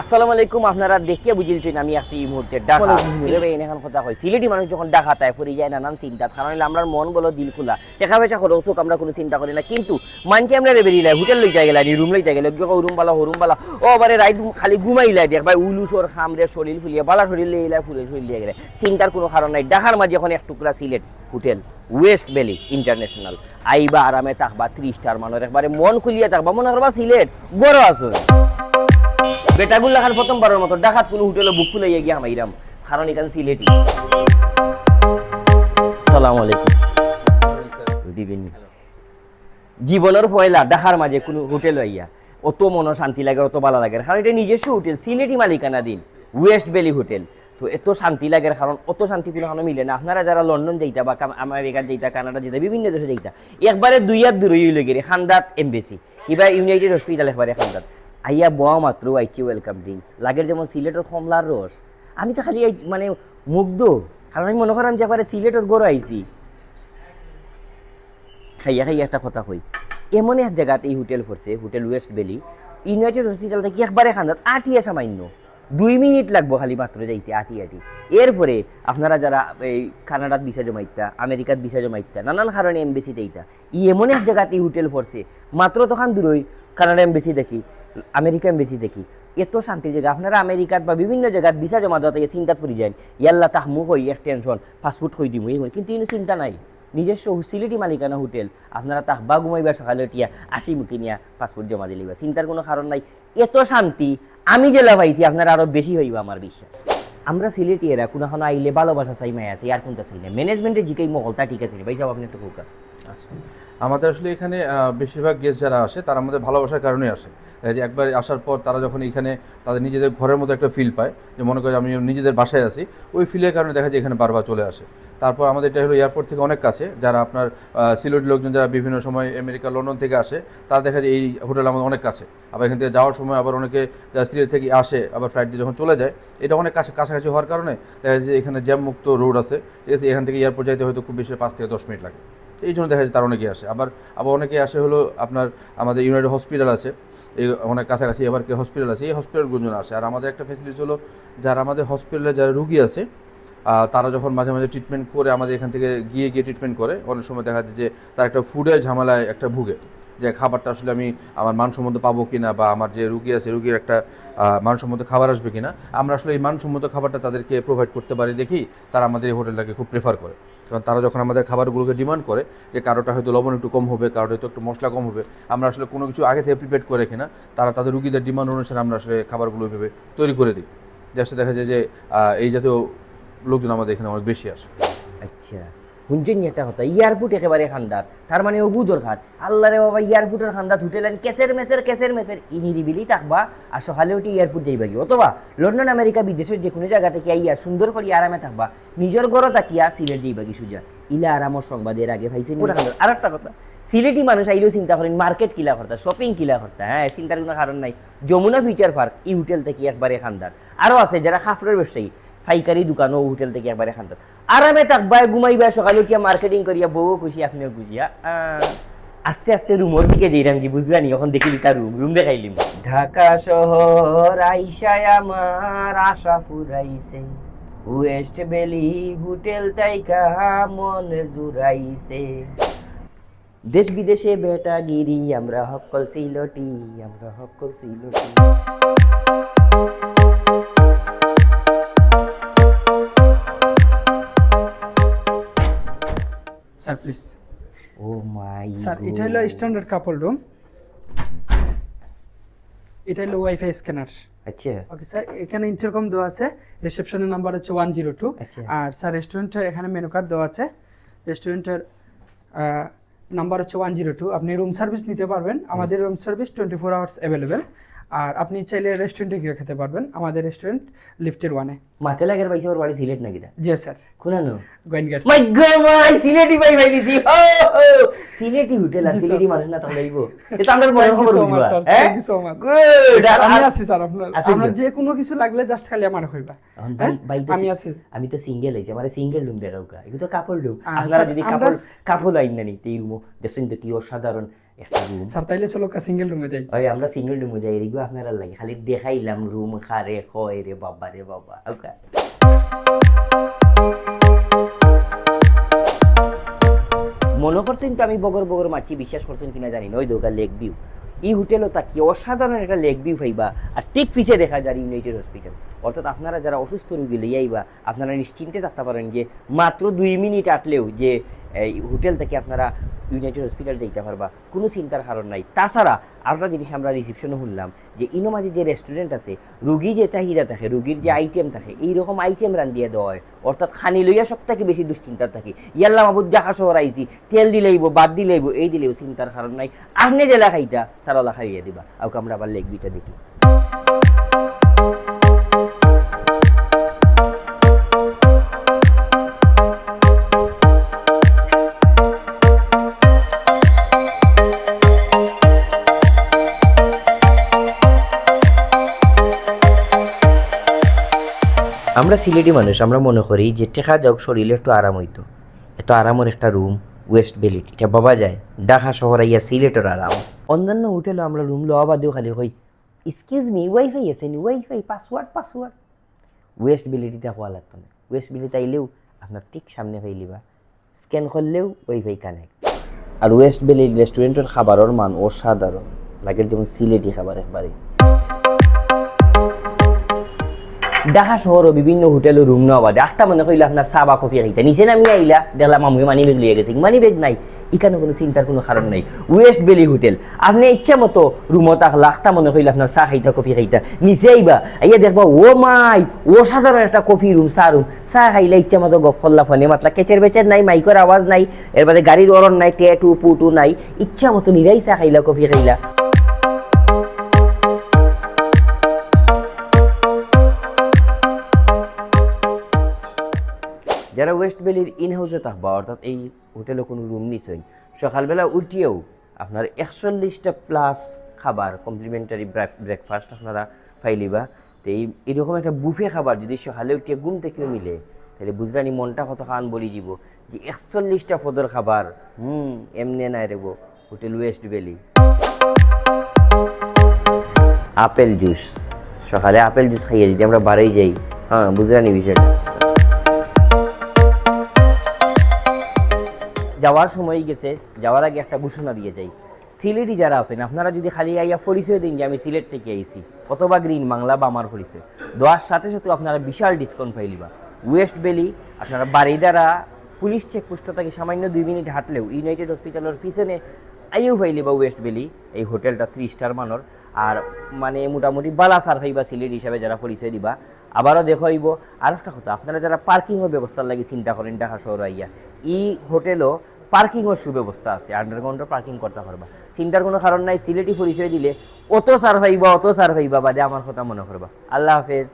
আসসালামু আলাইকুম আপনারা দেখিয়ে বুঝিলছেন আমি আছি এই মুহূর্তে ঢাকা। এখন কথা কই সিলেটি মানুষ যখন ঢাকা তাই পড়ে যায় নানান চিন্তা কারণ আমরা মন বলো দিল খোলা। টাকা পয়সা খরচ হোক আমরা কোনো চিন্তা করি না। কিন্তু মানছি আমরা রে বেরিয়ে হোটেল লইতে গেলা নি রুম লইতে গেলে। রুম বালা হরুম বালা। ও বারে রাই খালি ঘুমাইলাই দেখ ভাই উলুসর খামরে শরীর ফুলিয়ে বালা শরীর লইলা ফুলে শরীর লিয়ে গেলে। চিন্তার কোনো কারণ নাই। ঢাকার মাঝে এখন এক টুকরা Sylhet hotel west valley international. আইবা আরামে থাকবা ত্রিশ স্টার মানুষ একবারে মন খুলিয়ে থাকবা। মনে করবা সিলেট বড় আছে বেটাগুল লাখান প্রথমবারের মতো। ডাকাত কোনো হোটেলে বুক খুলে গিয়ে হামাইরাম কারণ এখানে সিলেটি। আলাইকুম। জীবনের পয়লা ডাকার মাঝে কোনো হোটেল হইয়া। অত মন শান্তি লাগে, অত ভালো লাগে কারণ এটা নিজস্ব হোটেল, সিলেটি মালিকানা দিন ওয়েস্ট ভ্যালি হোটেল। তো এত শান্তি লাগে, কারণ অত শান্তি কোনো কারণে মিলে না। আপনারা যারা লন্ডন যাইতা বা আমেরিকা যাইতা, কানাডা যাইতা, বিভিন্ন দেশে যাইতা, একবারে দুই হাত হইলে গেলে খান্দাত এমবেসি। এবার ইউনাইটেড হসপিটাল একবারে খান্দাত। আইয়া বোয়া মাত্র আইছি ওয়েলকাম ড্রিঙ্কস। লাগের যেমন সিলেটের কমলার রস। আমি তো খালি মানে মুগ্ধ। কারণ আমি মনে করাম যে একবারে সিলেটের গড় আইছি। খাইয়া খাইয়া একটা কথা কই। এমন এক জায়গাতে এই হোটেল পড়ছে, hotel west valley. United hospital থেকে একবারে খান্দাত আটিয়া সামান্য। দুই মিনিট লাগবো খালি মাত্র যাইতে আটি আটি এরপরে আপনারা যারা এই কানাডাত বিসা জমাইতা আমেরিকাত বিসা জমাইতা নানান কারণে এমবেসিতে ইতা ই এমন এক জায়গাতে এই হোটেল পড়ছে। মাত্র তখন দূরই কানাডা এমবেসি দেখি। আমেরিকা বেশি দেখি। এত শান্তির জায়গা। আপনারা আমেরিকাত বা বিভিন্ন জায়গার বিচার জমা দেওয়া থেকে চিন্তা করে যায়। ইয়াল্লা তাহ মুখ হই, এক টেনশন ফাস্টফুড হই দিমু, এই কিন্তু ইনো চিন্তা নাই। নিজস্ব সিলেটি মালিকানা হোটেল আপনারা তাহ বা ঘুমাইবা সকালে উঠিয়া আসি মুখে নিয়া পাসপোর্ট জমা দিলিবা। চিন্তার কোনো কারণ নাই। এত শান্তি, আমি জেলা পাইছি, আপনারা আরও বেশি হইবা আমার বিশ্বাস। আমরা সিলেটি এরা, কোনো এখন আইলে ভালোবাসা চাই মায় আছে আর কোনটা চাই না ম্যানেজমেন্টের জিকেই মহলটা ঠিক আছে ভাই সাহেব আপনি একটু কোকা আচ্ছা। আমাদের আসলে এখানে বেশিরভাগ গেস্ট যারা আসে, তারা আমাদের ভালোবাসার কারণে আসে। যে একবার আসার পর তারা যখন এখানে তাদের নিজেদের ঘরের মতো একটা ফিল পায়, যে মনে করে আমি নিজেদের বাসায় আছি, ওই ফিলের কারণে দেখা যায় এখানে বারবার চলে আসে। তারপর আমাদের এটা হলো এয়ারপোর্ট থেকে অনেক কাছে, যারা আপনার সিলেট লোকজন যারা বিভিন্ন সময় আমেরিকা, লন্ডন থেকে আসে, তারা দেখা যায় এই হোটেল আমাদের অনেক কাছে। আবার এখান থেকে যাওয়ার সময় আবার অনেকে সিলেট থেকে আসে, আবার ফ্লাইট দিয়ে যখন চলে যায়, এটা অনেক কাছে, কাছাকাছি হওয়ার কারণে দেখা যায় যে এখানে জ্যাম মুক্ত রোড আছে। ঠিক আছে, এখান থেকে এয়ারপোর্ট যাইতে হয়তো খুব বেশি পাঁচ থেকে দশ মিনিট লাগে। এই জন্য দেখা যায় তার অনেকে আসে। আবার আবার অনেকে আসে হলো আপনার আমাদের ইউনাইটেড হসপিটাল আছে। এই অনেক কাছাকাছি এবার হসপিটাল আছে। এই হসপিটালগুলোর জন্য আসে। আর আমাদের একটা ফেসিলিটি হলো, যারা আমাদের হসপিটালে যারা রুগী আছে তারা যখন মাঝে মাঝে ট্রিটমেন্ট করে আমাদের এখান থেকে গিয়ে গিয়ে ট্রিটমেন্ট করে, অনেক সময় দেখা যায় যে তার একটা ফুডের ঝামেলায় একটা ভুগে। যে খাবারটা আসলে আমি আমার মানসম্মত পাবো কিনা বা আমার যে রুগী আছে, রুগীর একটা মানসম্মত খাবার আসবে কিনা, আমরা আসলে এই মানসম্মত খাবারটা তাদেরকে প্রোভাইড করতে পারি দেখি তারা আমাদের এই হোটেলটাকে খুব প্রেফার করে। কারণ তারা যখন আমাদের খাবারগুলোকে ডিমান্ড করে যে কারোটা হয়তো লবণ একটু কম হবে, কারোটা হয়তো একটু মশলা কম হবে, আমরা আসলে কোনো কিছু আগে থেকে প্রিপেয়ার করে কিনা তারা তাদের রুগীদের ডিমান্ড অনুসারে আমরা আসলে খাবারগুলো ভেবে তৈরি করে দিই। যাতে দেখা যায় যে এই জাতীয় লোকজন আমাদের এখানে অনেক বেশি আসে আচ্ছা কথা? এয়ারপোর্ট একেবারে খান্দাত তার মানে ওগু দরকার আল্লাহ রে বাবা এয়ারপোর্টের খান্দাত হোটেল আন কেসের মেসের কেসের মেসের। ইনিরিবিলি থাকবা আর সকালে উঠে এয়ারপোর্ট যাইবা কি? অথবা লন্ডন আমেরিকা বিদেশের যে কোনো জায়গা থেকে সুন্দর করে আরামে থাকবা নিজের ঘরও তাকিয়া সিলেট যাইবা কি সুজা? ইলা আরামর সংবাদের আগে ভাইছেন আর একটা কথা সিলেটি মানুষ আইলেও চিন্তা করেন মার্কেট কিলা করতা শপিং কিলা করতা হ্যাঁ চিন্তার কোনো কারণ নাই। যমুনা ফিউচার পার্ক এই হোটেল থেকে একবারে খান্দার। আরও আছে যারা খাফরের ব্যবসায়ী পাইকারি দোকান ও হোটেল থেকে একবারে খান্ত আরামে থাকবা ঘুমাইবা সকালে উঠিয়া মার্কেটিং করিয়া বউ খুশি, আপনিও খুশিয়া আস্তে আস্তে রুমের দিকে যাইরাম কি বুঝলানি এখন দেখিলি তার রুম রুম দেখাইলিম। ঢাকা শহর আইসায় আমার আশা ফুরাইছে ওয়েস্ট বেলি হোটেল তাইকা মন জুরাইছে দেশ বিদেশে বেটা গিরি আমরা হকল সিলটি আমরা হকল Sylheti sir please oh my sir এটা হলো স্ট্যান্ডার্ড কাপল রুম এটা হলো ওয়াইফাই স্ক্যানার আচ্ছা। ওকে স্যার এখানে ইন্টারকম দেওয়া আছে। রিসেপশনের নাম্বার হচ্ছে ওয়ান জিরো টু। আর স্যার রেস্টুরেন্টের এখানে মেনু কার্ড দেওয়া আছে। রেস্টুরেন্টের নাম্বার হচ্ছে ওয়ান জিরো টু আপনি রুম সার্ভিস নিতে পারবেন। আমাদের room service twenty four hours available আর আপনি চাইলে রেস্টুরেন্টে গিয়ে খেতে পারবেন আমাদের রেস্টুরেন্ট লিফটের ওয়ানে মাতে লাগের পাইছে ওর বাড়ি সিলেট নাকি জি স্যার কোনানো গোয়েন গেট মাই গড মাই সিলেটি ভাই ভাই দিছি। ও সিলেটি হোটেল জি, সিলেটি। মানুষ না তাহলে আইবো। এটা আমরা মনে খবর দিবা। হ্যাঁ? Thank you so much. Good আমি আছি স্যার আপনার আপনার যে কোনো কিছু লাগলে জাস্ট খালি আমার হইবা। হ্যাঁ? আমি আছি। আমি তো সিঙ্গেল হইছি আমার সিঙ্গেল রুম দেখাও কা এগুলো তো কাপড় রুম আপনারা যদি কাপড় কাপড় আইন না নিতে এই রুমও দেখছেন তো কি অসাধারণ। স্যার তাইলে চলো সিঙ্গেল রুমে যাই ওই আমরা সিঙ্গেল রুমে যাই এদিকে আপনারা লাগে খালি দেখাইলাম রুম খারে খয় রে বাবা রে বাবা ওকা মনে করছেন তো আমি বগর বগর মারছি বিশ্বাস করছেন কিনা জানি না ওই দোকান লেক ভিউ এই হোটেলও তাকি অসাধারণ একটা লেক ভিউ পাইবা আর ঠিক পিছে দেখা যায় ইউনাইটেড হসপিটাল অর্থাৎ আপনারা যারা অসুস্থ রুগী লইয়াইবা আপনারা নিশ্চিন্তে থাকতে পারেন যে মাত্র দুই মিনিট আটলেও যে এই হোটেল থেকে আপনারা ইউনাইটেড হসপিটাল যাইতে পারবা। কোনো চিন্তার কারণ নাই। তাছাড়া আরেকটা জিনিস আমরা রিসিপশনে শুনলাম, যে ইনো মাঝে যে রেস্টুরেন্ট আছে, রুগী যে চাহিদা থাকে, রুগীর যে আইটেম থাকে, এইরকম আইটেম রান্ধিয়ে দেওয়া হয় অর্থাৎ খানি লইয়া সব থেকে বেশি দুশ্চিন্তা থাকে। ইয়াল্লা মাবুদ দেখা শহর আইছি, তেল দিলেইব বাদ দিলেইব এই দিলেও চিন্তার কারণ নাই। আপনি জেলা খাইতা তারা খাইয়ে দিবা। আউকে আমরা আবার লেগবিটা দেখি। আমরা সিলেটি মানুষ, আমরা মনে করি যে টেকা যাক শরীরে একটু আরাম হইতো। এত আরামের একটা রুম ওয়েস্ট বেলিট এটা বাবা যায়। ঢাকা শহর আইয়া সিলেটের আরাম। অন্যান্য হোটেলে আমরা রুম লওয়া বাদেও খালি কই এক্সকিউজ মি ওয়াইফাই আছে নি? ওয়াইফাই পাসওয়ার্ড পাসওয়ার্ড ওয়েস্ট বেলিটিটা হওয়া লাগতো না। ওয়েস্ট বেলিট আইলেও আপনার ঠিক সামনে পাইলিবা স্ক্যান করলেও ওয়াইফাই কানেক্ট আর ওয়েস্ট বেলি রেস্টুরেন্টের খাবারের মান অসাধারণ। লাগে যেমন সিলেটি খাবার একবারে। ঢাকা শহরও বিভিন্ন হোটেলে রুম নেওয়া বাদে মনে করিলে আপনার চা বা কফি খাইতে নিচে নামি আইলা দেখলাম আমি মানি বেগ লিয়ে গেছি মানি বেগ নাই এখানে কোনো চিন্তার কোনো কারণ নাই ওয়েস্ট বেলি হোটেল আপনি ইচ্ছা মতো রুমত একটা মনে করিলে আপনার চা খাইতা কফি খাইতা নিচে আইবা আইয়া দেখবা ও মাই ও সাধারণ একটা কফি রুম চা রুম চা খাইলে ইচ্ছা মতো গপ ফল্লা ফনে মাতলা কেচের বেচের নাই মাইকের আওয়াজ নাই এর বাদে গাড়ির অরণ নাই টে টু পু টু নাই ইচ্ছা মতো নিরাই চা খাইলা কফি খাইলা যারা ওয়েস্ট ভ্যালির ইন হাউসে থাকবা, অর্থাৎ এই হোটেলে কোনো রুম নিচ্ছেন সকালবেলা উঠিয়েও আপনার একচল্লিশটা প্লাস খাবার কমপ্লিমেন্টারি ব্রেকফাস্ট আপনারা ফাইলিবা তো এই, এরকম একটা বুফে খাবার যদি সকালে উঠিয়ে ঘুম থেকেও মিলে তাহলে বুঝরানি মনটা কত খান বলি যাব যে একচল্লিশটা পদর খাবার, হুম, এমনি নাই RAB hotel west valley apple juice সকালে আপেল জুস খাইয়ে যদি আমরা বাড়াই যাই হ্যাঁ বুঝরানি বিষয়টা। যাওয়ার সময় গেছে, যাওয়ার আগে একটা ঘোষণা দিয়ে যাই। সিলেটি যারা আছেন, আপনারা যদি খালি আইয়া পরিচয় দিন যে আমি সিলেট থেকে আইছি, অথবা গ্রিন বাংলা বা আমার পরিচয়, দেওয়ার সাথে সাথে আপনারা বিশাল ডিসকাউন্ট পাইলিবা ওয়েস্ট বেলি আপনারা বাড়ি দ্বারা পুলিশ চেকপোস্ট থেকে সামান্য দুই মিনিট হাঁটলেও ইউনাইটেড হসপিটালের পিছনে আইও পাইলিবা ওয়েস্ট বেলি এই হোটেলটা থ্রি স্টার মানর। আর মানে মোটামুটি বালা সার হইবা সিলেট হিসাবে যারা পরিচয় দিবা আবারও দেখাইব। আর একটা কথা, আপনারা যারা পার্কিংয়ের ব্যবস্থার লাগে চিন্তা করেন, ঢাকা শহর আইয়া ই হোটেলও পার্কিংয়ের সুব্যবস্থা আছে আন্ডারগ্রাউন্ডও পার্কিং করতে পারবা। চিন্তার কোনো কারণ নাই, সিলেটি পরিচয় দিলে অত সার হইবা অত সার হইবা বাদে আমার কথা মনে করবা। আল্লাহ হাফেজ।